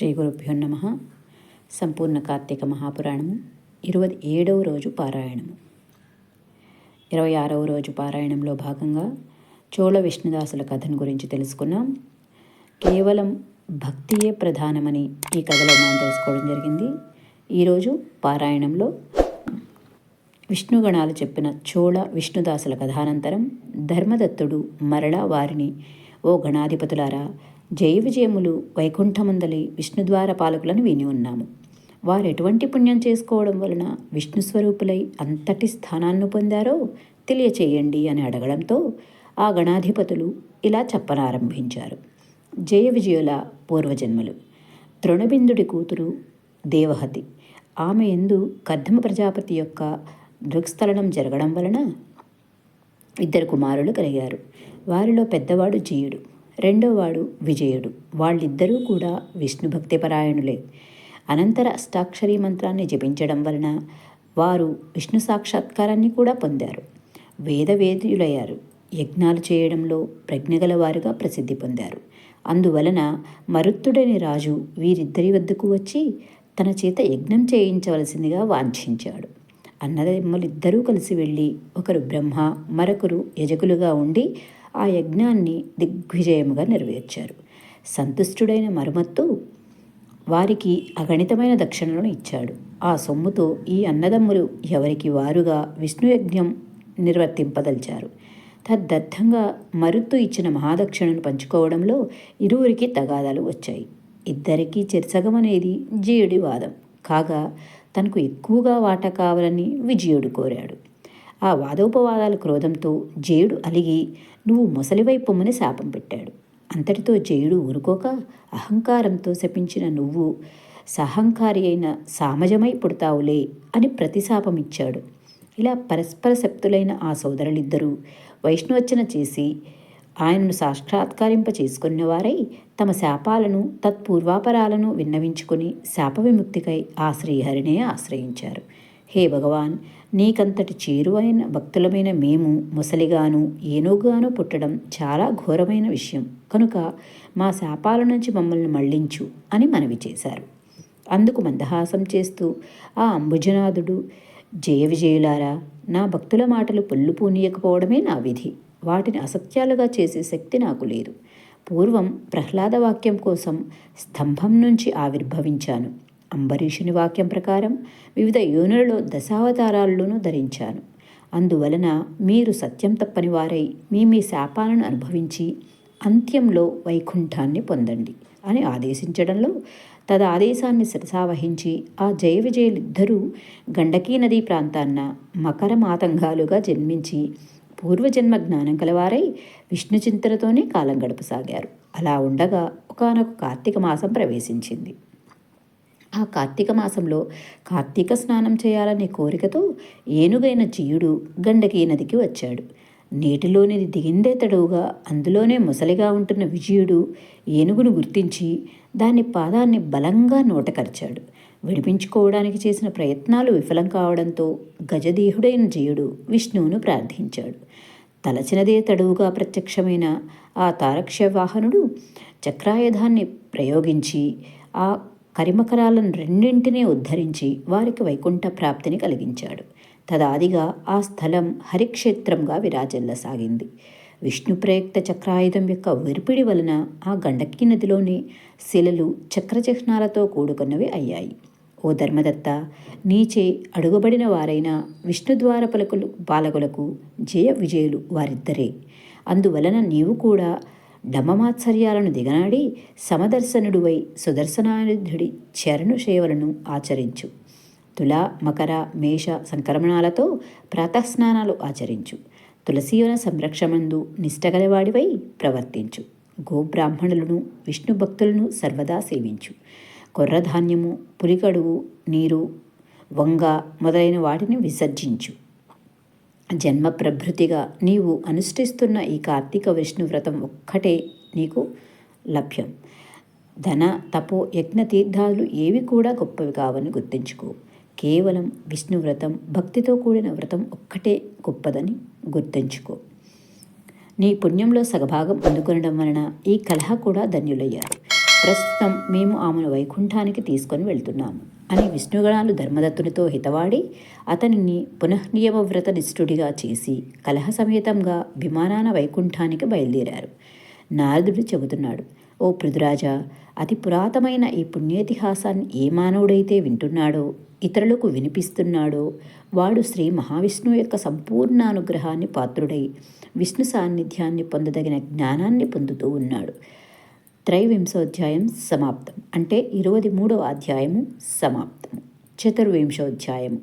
శ్రీ గురుభ్యో నమ. సంపూర్ణ కార్తీక మహాపురాణము. ఇరవై ఏడవ రోజు పారాయణము. ఇరవై ఆరవ రోజు పారాయణంలో భాగంగా చోళ విష్ణుదాసుల కథను గురించి తెలుసుకున్నాం. కేవలం భక్తియే ప్రధానమని ఈ కథలో మనం తెలుసుకోవడం జరిగింది. ఈరోజు పారాయణంలో విష్ణుగణాలు చెప్పిన చోళ విష్ణుదాసుల కథానంతరం ధర్మదత్తుడు మరలా వారిని ఓ గణాధిపతులారా జయ విజయములు వైకుంఠమందలి విష్ణుద్వార పాలకులను విని ఉన్నాము. వారు ఎటువంటి పుణ్యం చేసుకోవడం వలన విష్ణు స్వరూపులై అంతటి స్థానాన్ని పొందారో తెలియచేయండి అని అడగడంతో ఆ గణాధిపతులు ఇలా చెప్పనారంభించారు. జయ విజయుల పూర్వజన్మలు. తృణబిందుడి కూతురు దేవహతి. ఆమె ఎందు కర్ధమ ప్రజాపతి యొక్క దృక్స్థలనం జరగడం వలన ఇద్దరు కుమారులు కలిగారు. వారిలో పెద్దవాడు జీయుడు. రెండోవాడు విజయుడు. వాళ్ళిద్దరూ కూడా విష్ణు భక్తి పరాయణులే అనంతర అష్టాక్షరీ మంత్రాన్ని జపించడం వలన వారు విష్ణు సాక్షాత్కారాన్ని కూడా పొందారు. వేదవేద్యులయ్యారు. యజ్ఞాలు చేయడంలో ప్రజ్ఞగల వారుగా ప్రసిద్ధి పొందారు. అందువలన మరుత్తుడని రాజు వీరిద్దరి వద్దకు వచ్చి తన చేత యజ్ఞం చేయించవలసిందిగా వాంఛించాడు. అన్నదమ్ములిద్దరూ కలిసి వెళ్ళి ఒకరు బ్రహ్మ మరొకరు యజకులుగా ఉండి ఆ యజ్ఞాన్ని దిగ్విజయముగా నెరవేర్చారు. సంతుష్టుడైన మరుమత్తు వారికి అగణితమైన దక్షిణలను ఇచ్చాడు. ఆ సొమ్ముతో ఈ అన్నదమ్ములు ఎవరికి వారుగా విష్ణుయజ్ఞం నిర్వర్తింపదలిచారు. తద్దర్థంగా మరుత్తు ఇచ్చిన మహాదక్షిణను పంచుకోవడంలో ఇరువురికి తగాదాలు వచ్చాయి. ఇద్దరికీ చిరసగమనేది జీయుడి వాదం. కాగా తనకు ఎక్కువగా వాట కావాలని విజయుడు కోరాడు. ఆ వాదోపవాదాల క్రోధంతో జయుడు అలిగి నువ్వు ముసలివై పొమ్మని శాపం పెట్టాడు. అంతటితో జయుడు ఊరుకోక అహంకారంతో శపించిన నువ్వు సహంకారి అయిన సామజమై పుడతావులే అని ప్రతిశాపం ఇచ్చాడు. ఇలా పరస్పర శక్తులైన ఆ సోదరులిద్దరూ వైష్ణవచ్చన చేసి ఆయనను సాక్షాత్కారింప చేసుకున్న వారై తమ శాపాలను తత్పూర్వాపరాలను విన్నవించుకుని శాప విముక్తికై ఆ శ్రీహరినే ఆశ్రయించారు. హే భగవాన్ నీకంతటి చేరువైన భక్తులమైన మేము ముసలిగాను ఏనుగాను పుట్టడం చాలా ఘోరమైన విషయం. కనుక మా శాపాల నుంచి మమ్మల్ని మళ్ళించు అని మనవి చేశారు. అందుకు మందహాసం చేస్తూ ఆ అంబుజనాథుడు జయ విజయులారా నా భక్తుల మాటలు పొల్లు పూనీయకపోవడమే నా విధి. వాటిని అసత్యాలుగా చేసే శక్తి నాకు లేదు. పూర్వం ప్రహ్లాద వాక్యం కోసం స్తంభం నుంచి ఆవిర్భవించాను. అంబరీషుని వాక్యం ప్రకారం వివిధ యోనులలో దశావతారాల్లోనూ ధరించాను. అందువలన మీరు సత్యం తప్పని వారై మీ మీ శాపాలను అనుభవించి అంత్యంలో వైకుంఠాన్ని పొందండి అని ఆదేశించడంలో తద ఆదేశాన్ని శిరసావహించి ఆ జయ విజయులిద్దరూ గండకీ నదీ ప్రాంతాన్న మకర మాతంగాలుగా జన్మించి పూర్వజన్మ జ్ఞానం కలవారై విష్ణు చింతనతోనే కాలం గడపసాగారు. అలా ఉండగా ఒకనొక కార్తీక మాసం ప్రవేశించింది. ఆ కార్తీక మాసంలో కార్తీక స్నానం చేయాలనే కోరికతో ఏనుగైన జీయుడు గండకీ నదికి వచ్చాడు. నీటిలోనిది దిగిందే తడవుగా అందులోనే ముసలిగా ఉంటున్న విజయుడు ఏనుగును గుర్తించి దాని పాదాన్ని బలంగా నోటకరిచాడు. విడిపించుకోవడానికి చేసిన ప్రయత్నాలు విఫలం కావడంతో గజదీహుడైన జయుడు విష్ణువును ప్రార్థించాడు. తలచినదే తడువుగా ప్రత్యక్షమైన ఆ తారక్ష వాహనుడు చక్రాయుధాన్ని ప్రయోగించి ఆ కరిమకరాలను రెండింటినీ ఉద్ధరించి వారికి వైకుంఠ ప్రాప్తిని కలిగించాడు. తదాదిగా ఆ స్థలం హరిక్షేత్రంగా విరాజిల్లసాగింది. విష్ణు ప్రయుక్త చక్రాయుధం యొక్క విరిపిడి వలన ఆ గండకీ నదిలోని శిలలు చక్రచిహ్నాలతో కూడుకున్నవి అయ్యాయి. ఓ ధర్మదత్త నీచే అడుగబడిన వారైన విష్ణుద్వార పలకులు పాలకులకు జయ విజయులు వారిద్దరే. అందువలన నీవు కూడా డమమాత్సర్యాలను దిగనాడి సమదర్శనుడువై సుదర్శనాయుధుడి చరణు సేవలను ఆచరించు. తులా మకర మేష సంక్రమణాలతో ప్రాతస్నానాలు ఆచరించు. తులసీవన సంరక్షమందు నిష్టగలవాడివై ప్రవర్తించు. గోబ్రాహ్మణులను విష్ణు భక్తులను సర్వదా సేవించు. కొర్రధాన్యము పులికడుగు నీరు వంగ మొదలైన వాటిని విసర్జించు. జన్మ ప్రభృతిగా నీవు అనుష్ఠిస్తున్న ఈ కార్తీక విష్ణు వ్రతం ఒక్కటే నీకు లభ్యం. ధన తపో యజ్ఞ తీర్థాలు ఏవి కూడా గొప్పవి కావని గుర్తించుకో. కేవలం విష్ణు వ్రతం భక్తితో కూడిన వ్రతం ఒక్కటే గొప్పదని గుర్తుంచుకో. నీ పుణ్యంలో సగభాగం అందుకొనడం వలన ఈ కలహ కూడా ధన్యులయ్యారు. ప్రస్తుతం మేము ఆమెను వైకుంఠానికి తీసుకొని వెళ్తున్నాము. అని విష్ణుగణాలు ధర్మదత్తునితో హితవాడి అతనిని పునఃనియమవ్రత నిష్ఠుడిగా చేసి కలహ సమేతంగా విమానాన వైకుంఠానికి బయలుదేరారు. నారదుడు చెబుతున్నాడు ఓ పృథురాజా అతి పురాతనమైన ఈ పుణ్యేతిహాసాన్ని ఏ మానవుడైతే వింటున్నాడో ఇతరులకు వినిపిస్తున్నాడో వాడు శ్రీ మహావిష్ణువు యొక్క సంపూర్ణ అనుగ్రహాన్ని పాత్రుడై విష్ణు సాన్నిధ్యాన్ని పొందదగిన జ్ఞానాన్ని పొందుతూ ఉన్నాడు. త్రైవింశోధ్యాయం సమాప్తం. అంటే ఇరవై మూడవ అధ్యాయము సమాప్తం. చతుర్వింశోధ్యాయము.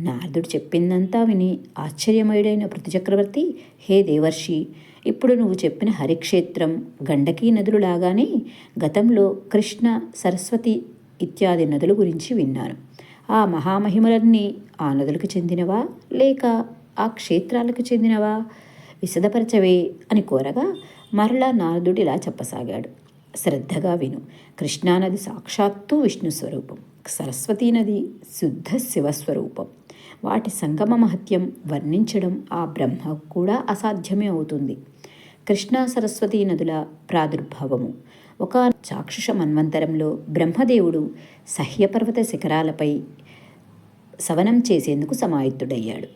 నారదుడు చెప్పిందంతా విని ఆశ్చర్యమయుడైన పృథుచక్రవర్తి హే దేవర్షి ఇప్పుడు నువ్వు చెప్పిన హరిక్షేత్రం గండకీ నదులు లాగానే గతంలో కృష్ణ సరస్వతి ఇత్యాది నదుల గురించి విన్నాను. ఆ మహామహిమలన్నీ ఆ నదులకు చెందినవా? లేక ఆ క్షేత్రాలకు చెందినవా? విశదపరచవే అని కోరగా మరలా నారదుడు ఇలా చెప్పసాగాడు. శ్రద్ధగా విను. కృష్ణానది సాక్షాత్తు విష్ణు స్వరూపం. సరస్వతీ నది శుద్ధ శివస్వరూపం వాటి సంగమ మహత్యం వర్ణించడం ఆ బ్రహ్మ కూడా అసాధ్యమే అవుతుంది. కృష్ణా సరస్వతీ నదుల ప్రాదుర్భావము. ఒక చాక్షుష మన్వంతరంలో బ్రహ్మదేవుడు సహ్యపర్వత శిఖరాలపై సవనం చేసేందుకు సమాయుత్తుడయ్యాడు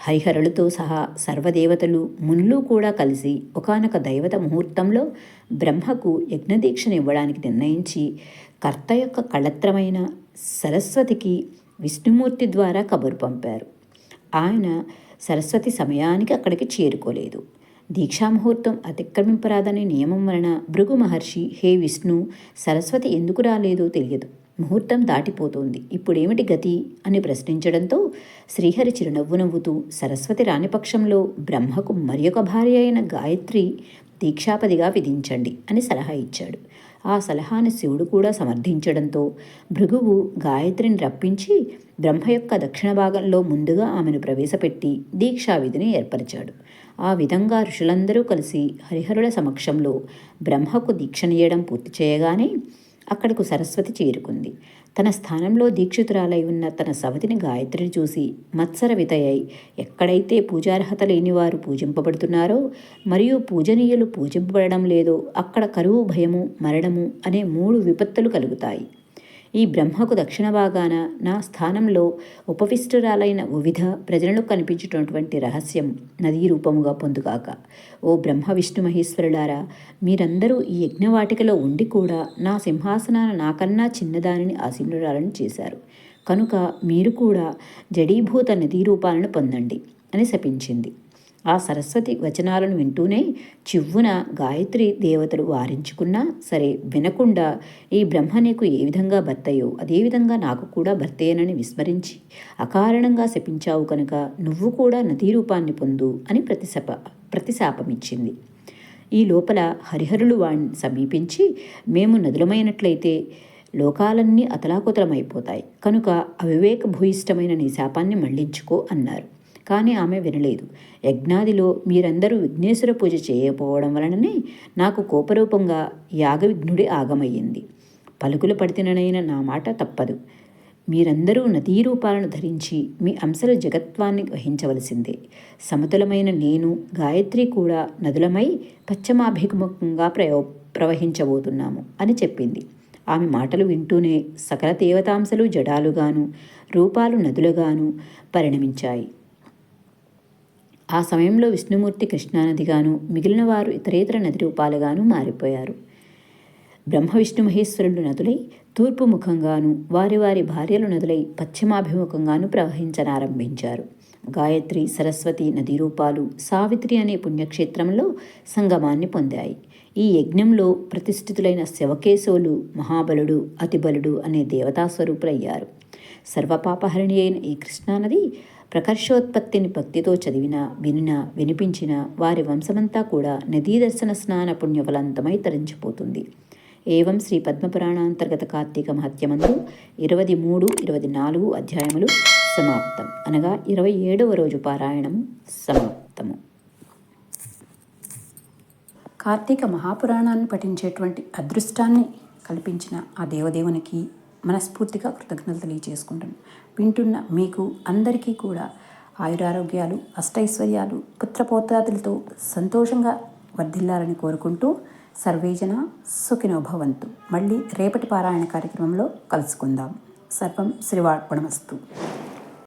హరిహరులతో సహా సర్వదేవతలు మునులు కూడా కలిసి ఒకనొక దైవత ముహూర్తంలో బ్రహ్మకు యజ్ఞదీక్షనివ్వడానికి నిర్ణయించి కర్త యొక్క కళత్రమైన సరస్వతికి విష్ణుమూర్తి ద్వారా కబురు పంపారు. ఆయన సరస్వతి సమయానికి అక్కడికి చేరుకోలేదు. దీక్షాముహూర్తం అతిక్రమింపరాదనే నియమం వలన భృగు మహర్షి హే విష్ణు సరస్వతి ఎందుకు రాలేదో తెలియదు. ముహూర్తం దాటిపోతోంది. ఇప్పుడేమిటి గతి? అని ప్రశ్నించడంతో శ్రీహరి చిరునవ్వు నవ్వుతూ సరస్వతి రాణిపక్షంలో బ్రహ్మకు మరియొక భార్య అయిన గాయత్రి దీక్షాపదిగా విధించండి అని సలహా ఇచ్చాడు. ఆ సలహాని శివుడు కూడా సమర్థించడంతో భృగువు గాయత్రిని రప్పించి బ్రహ్మ యొక్క దక్షిణ భాగంలో ముందుగా ఆమెను ప్రవేశపెట్టి దీక్షా విధిని ఏర్పరిచాడు. ఆ విధంగా ఋషులందరూ కలిసి హరిహరుల సమక్షంలో బ్రహ్మకు దీక్షనీయడం పూర్తి చేయగానే అక్కడకు సరస్వతి చేరుకుంది. తన స్థానంలో దీక్షితురాలై ఉన్న తన సవతిని గాయత్రిని చూసి మత్సర వితయై ఎక్కడైతే పూజార్హత లేని వారు పూజింపబడుతున్నారో మరియు పూజనీయులు పూజింపబడడం లేదో అక్కడ కరువు భయము మరణము అనే మూడు విపత్తులు కలుగుతాయి. ఈ బ్రహ్మకు దక్షిణ భాగాన నా స్థానంలో ఉపవిష్టురాలైన వివిధ ప్రజలను కనిపించేటటువంటి రహస్యం నదీ రూపముగా పొందుగాక. ఓ బ్రహ్మ విష్ణు మహేశ్వరులారా మీరందరూ ఈ యజ్ఞవాటికలో ఉండి కూడా నా సింహాసనాన నాకన్నా చిన్నదానిని ఆసీనురాలను చేశారు. కనుక మీరు కూడా జడీభూత నదీ రూపాలను పొందండి అని శపించింది. ఆ సరస్వతి వచనాలను వింటూనే చివ్వున గాయత్రి దేవతలు వారించుకున్నా సరే వినకుండా ఈ బ్రహ్మ నీకు ఏ విధంగా భర్తయో అదేవిధంగా నాకు కూడా భర్తయేనని విస్మరించి అకారణంగా శపించావు కనుక నువ్వు కూడా నదీ రూపాన్ని పొందు అని ప్రతిశప ప్రతిశాపమిచ్చింది. ఈ లోపల హరిహరులు వాణ్ణి సమీపించి మేము నదులమైనట్లయితే లోకాలన్నీ అతలాకుతలమైపోతాయి. కనుక అవివేక భూయిష్టమైన నీ శాపాన్ని మళ్ళించుకో అన్నారు. కానీ ఆమె వినలేదు. యజ్ఞాదిలో మీరందరూ విఘ్నేశ్వర పూజ చేయకపోవడం వలననే నాకు కోపరూపంగా యాగవిఘ్నుడి ఆగమయ్యింది. పలుకులు పడితిననైన నా మాట తప్పదు. మీరందరూ నదీ రూపాలను ధరించి మీ అంశల జగత్వాన్ని వహించవలసిందే. సమతులమైన నేను గాయత్రి కూడా నదులమై పశ్చిమాభిముఖంగా ప్రయో ప్రవహించబోతున్నాము అని చెప్పింది. ఆమె మాటలు వింటూనే సకల దేవతాంశలు జడాలుగాను రూపాలు నదులుగాను పరిణమించాయి. ఆ సమయంలో విష్ణుమూర్తి కృష్ణానదిగాను మిగిలిన వారు ఇతరేతర నది రూపాలుగాను మారిపోయారు. బ్రహ్మ విష్ణు మహేశ్వరులు నదులై తూర్పు ముఖంగాను వారి వారి భార్యలు నదులై పశ్చిమాభిముఖంగాను ప్రవహించనారంభించారు. గాయత్రి సరస్వతి నదీ రూపాలు సావిత్రి అనే పుణ్యక్షేత్రంలో సంగమాన్ని పొందాయి. ఈ యజ్ఞంలో ప్రతిష్ఠితులైన శివకేశవులు మహాబలుడు అతిబలుడు అనే దేవతాస్వరూపులయ్యారు. సర్వపాపహరిణి అయిన ఈ కృష్ణానది ప్రకర్షోత్పత్తిని భక్తితో చదివిన వినిన వినిపించిన వారి వంశమంతా కూడా నదీ దర్శన స్నాన పుణ్యఫలంతమై తరించిపోతుంది. ఏవం శ్రీ పద్మపురాణాంతర్గత కార్తీక మహత్యమందు ఇరవై మూడు ఇరవై నాలుగు అధ్యాయములు సమాప్తం. అనగా ఇరవై ఏడవ రోజు పారాయణం సమాప్తము. కార్తీక మహాపురాణాన్ని పఠించేటువంటి అదృష్టాన్ని కల్పించిన ఆ దేవదేవునికి మనస్ఫూర్తిగా కృతజ్ఞతలు తెలియజేసుకుంటాను వింటున్న మీకు అందరికీ కూడా ఆయురారోగ్యాలు అష్టైశ్వర్యాలు పుత్రపోతాదులతో సంతోషంగా వర్ధిల్లాలని కోరుకుంటూ సర్వేజన సుఖినోభవంతు మళ్ళీ రేపటి పారాయణ కార్యక్రమంలో కలుసుకుందాం. సర్వం శ్రీవార్పణమస్తు